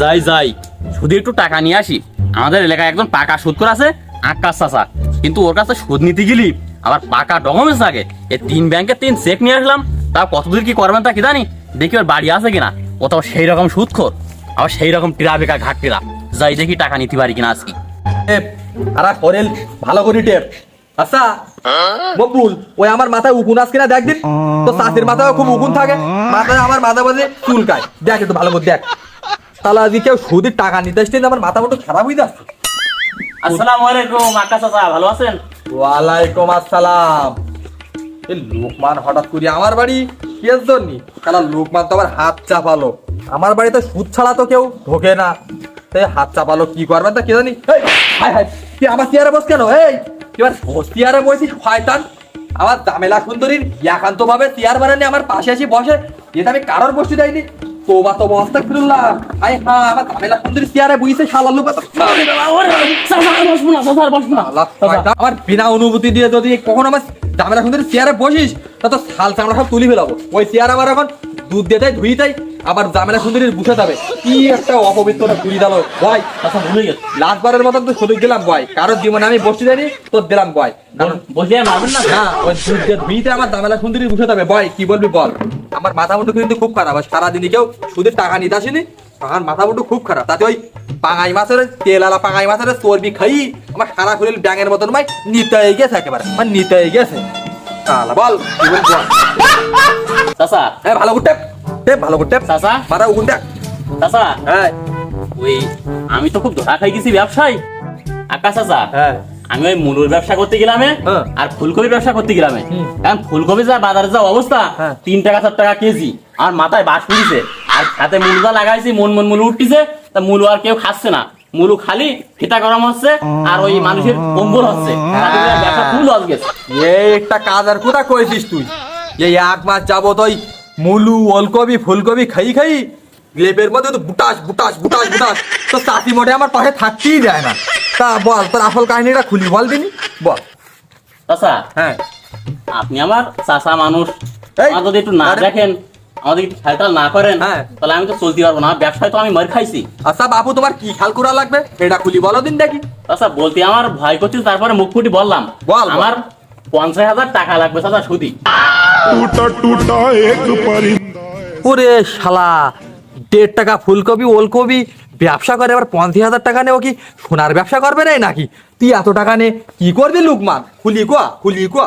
যাই যাই। শুধু একটু টাকা নিয়ে আসি। আমাদের এলাকায় একজন পাকা সুদ করে আছে, আকাশ চাষা কিন্তু ওর কাছে সুদ নিতে গেলি, আবার পাকা ডকুমেন্টস লাগে। এই তিন ব্যাংকে তিন চেক নিয়ে আসলাম তা কতদূর কি করবেন তা কি জানি? দেখি ওর বাড়ি আছে কিনা। ও তো সেই রকম সুদ খোর আবার সেই রকম টিরা বেকা ঘাট টিরা যাই দেখি টাকা নিতে পারি কিনা আজকে। আর করেল ভালো করে টেপ। আচ্ছা বকুল ওই আমার মাথায় উকুন আস কিনা দেখ দিন। তো চাষির মাথায় খুব উকুন থাকে, মাথায় আমার মাথা বাজে চুলকায়। দেখ একটু ভালো করে দেখ। তাহলে আজকে কেউ সুদের টাকা নিতে আসতে আমার মাথা মতো খারাপ হয়ে যাচ্ছে। আসসালামু আলাইকুম আকাশ চাচা ভালো আছেন? ওয়ালাইকুম আসসালাম। এই লোকমান হঠাৎ করে আমার বাড়ি? কি জন্য কারণ লোকমান তো আবার হাত চাপালো। আমার বাড়িতে সুদ ছাড়া তো কেউ ঢোকে না। তাই হাত চাপালো কি করবেন তা কে জানি? তুই আমার চেয়ারে বস কেন? এই আমার চেয়ারে বসিস শয়তান? আমার জামেলা সুন্দরীর একান্ত ভাবে চেয়ার বানানি আমার পাশে এসে বসে। এটা আমি কারোর বসতে দেয়নি। তোবা তো আস্তাগফিরুল্লাহ। আই হা আমার জামেলা সুন্দরী চেয়ারে বুইছে শালা লোক আমার বিনা অনুভূতি দিয়ে যদি কখনো আমার জামেলা সুন্দরী চেয়ারে বসিস তা তো শাল চামড়া সব তুলি ফেলাবো। ওই চেয়ার এখন দুধ দিয়ে দেয় ধুই দেয় আবার জামেলা সুন্দরীর বুঝে যাবে। কি একটা অপবিত্রতা ঘুরি দিল। ভয় আচ্ছা ভুলে গেছে। লাস্টবারের মতন তো সুযোগ দিলাম ভয় কারোর জীবনে আমি বসতে দেয়নি তোর দিলাম ভয় বসে মারবেন না? ওই দুধ দিয়ে ধুইতে আমার জামেলা সুন্দরী বুঝে যাবে। ভয় কি বলবি বল? আমার মাথা মুঠো কিন্তু খুব খারাপ। আর সারাদিনই কেউ সুদের টাকা নিতে আসেনি আমার মাথা মুঠো খুব খারাপ। তাতে ওই পাঙাই মাছের তেল আলা পাঙাই মাছের চর্বি খাই আমার সারা শরীর ব্যাঙের মতন ভাই নিতে গেছে একেবারে আমার নিতে গেছে। বল চাচা। হ্যাঁ ভালো ভালো চাচা। মারা উগুন চাচা। হ্যাঁ। ওই আমি তো খুব ধরা খাই গেছি ব্যবসায়। আকাশ চাচা হ্যাঁ। আমি ওই মুলুর ব্যবসা করতে গেলাম হ্যাঁ। আর ফুলকপির ব্যবসা করতে গেলাম। কারণ ফুলকপি যা বাজারে যা অবস্থা হ্যাঁ। তিন টাকা চার টাকা কেজি। আর মাথায় বাস পুড়িছে। আর সাথে মুলুটা লাগাইছি মন মন মুলু উঠতেছে তা মুলু আর কেউ খাচ্ছে না। মুলু খালি ফিতা গরম হচ্ছে আর ওই মানুষের কম্বল হচ্ছে। ব্যবসা ফুল লস গেছে। এই একটা কাজ আর কোথা করেছিস তুই? এই এক মাস যাব তুই মুলু ওলকবি ফুলকপি খাই খাই লেপের মধ্যে তো বুটাস বুটাস বুটাস বুটাস। তো চাষি মোটে আমার পাশে থাকতেই যায় না। তা বল তোর আসল কাহিনীটা খুলি বল দিনি বল। চাচা হ্যাঁ। আপনি আমার চাচা মানুষ। যদি একটু না দেখেন আমাদের যদি খেয়ালটা না করেন হ্যাঁ। তাহলে আমি তো চলতে পারব না। ব্যবসায় তো আমি মার খাইছি। আচ্ছা বাবু তোমার কি খেয়াল করা লাগবে? এটা খুলি বলো দিন দেখি। আচ্ছা বলতে আমার ভয় করছিস তারপরে মুখ ফুটি বললাম। বল আমার পঞ্চাশ হাজার টাকা লাগবে চাচা সুদি। টুটা টুটা এক পরি ওরে শালা দেড় টাকা ফুলকপি ওলকপি ব্যবসা করে এবার পঞ্চাশ হাজার টাকা নেও কি? সোনার ব্যবসা করবে না নাকি? তুই এত টাকা নে কি করবি লুকমান খুলি কোয়া খুলি কোয়া।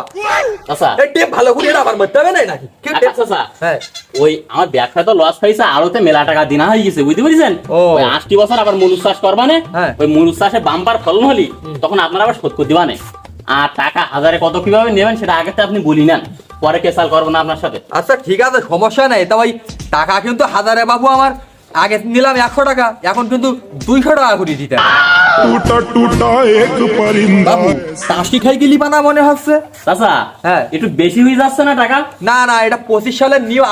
আচ্ছা এই টেপ ভালো করে আবার মরতে হবে না নাকি? কি টেপ? আচ্ছা হ্যাঁ। ওই আমার ব্যবসায় তো লস খাইছে আরোতে মেলা টাকা দিনা হয়ে গেছে বুঝতে পেরেছেন। ওই আটটি বছর আবার মনুষ চাষ করবানে হ্যাঁ। ওই মনুষ চাষে বাম্পার ফলন হলি তখন আপনারা আবার শোধ করে দিবানে আর টাকা হাজারে কত কীভাবে নেবেন সেটা আগে তো আপনি বলি নেন। পরে কেসাল করব না আপনার সাথে? আচ্ছা ঠিক আছে সমস্যা নাই। তা ভাই টাকা কিন্তু হাজারে বাবু আমার। আগে নিলাম একশো টাকা এখন কিন্তু দুইশো টাকা করে দিতে হ্যাঁ। বেশি হয়ে যাচ্ছে না টাকা? না না এটা পঁচিশ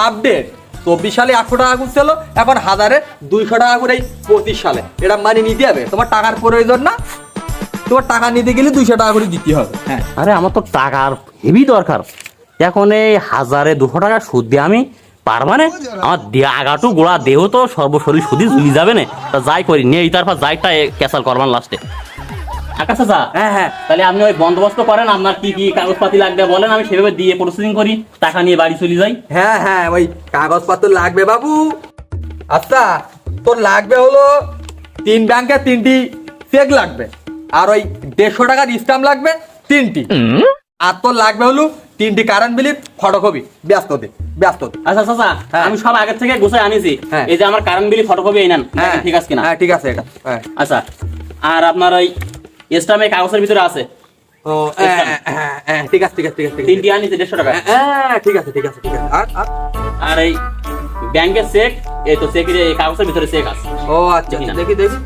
আপডেট চব্বিশ সালে একশো টাকা এখন হাজারে দুইশো টাকা করে পঁচিশ সালে। এটা নিতে হবে। তোমার টাকার প্রয়োজন না। তোমার টাকা নিতে গেলে দুইশো টাকা করে দিতে হবে। হ্যাঁ। আরে আমার তো টাকার হেভি দরকার। এখন এই হাজারে দুশো টাকা সুদ দিয়ে আমি পারবানে আমার দেহ আগাটু গোড়া দেহ তো সর্বশরীর সুদি ঝুলি যাবে না। তা যাই করি নিয়ে এই তারপর যাইটা ক্যাসাল করবার লাস্টে আকাশ চাচা হ্যাঁ হ্যাঁ। তাহলে আপনি ওই বন্দোবস্ত করেন আপনার কি কি কাগজপাতি লাগবে বলেন আমি সেভাবে দিয়ে প্রসেসিং করি টাকা নিয়ে বাড়ি চলে যাই। হ্যাঁ হ্যাঁ ওই কাগজপত্র লাগবে বাবু। আচ্ছা তোর লাগবে হলো তিন ব্যাংকে তিনটি চেক লাগবে। আর ওই দেড়শো টাকার স্টাম্প লাগবে তিনটি। আর তোর লাগবে হলো তিনটি কারেন্ট বিলির ফটোকপি ব্যস্ত দে ব্যস্ত দে। আচ্ছা চাচা হ্যাঁ। আমি সব আগের থেকে গুছাই আনিছি। হ্যাঁ। এই যে আমার কারেন্ট বিলি ফটোকপি এই নেন। হ্যাঁ। ঠিক আছে কিনা? হ্যাঁ ঠিক আছে এটা। আচ্ছা। আর আপনার ওই স্টামে কাগজের ভিতরে আছে? ও ঠিক আছে ঠিক আছে ঠিক আছে তিনটি আনিছি দেড়শো টাকা ঠিক আছে ঠিক আছে ঠিক আছে। আর আর? এই ব্যাংকের চেক এই তো চেকের এই কাগজের ভিতরে চেক আছে। ও আচ্ছা দেখি দেখি দেখি।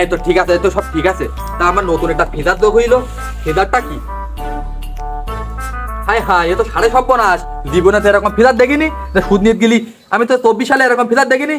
এই তো ঠিক আছে এই তো সব ঠিক আছে। তা আমার নতুন একটা ফিদার দোক হইল। ফিদারটা কি? হাই হাই এ তো সাড়ে সর্বনাশ। জীবনে তো এরকম ফিদার দেখিনি সুদ নিয়ে গেলি। আমি তো চব্বিশ সালে এরকম ফিদার দেখিনি।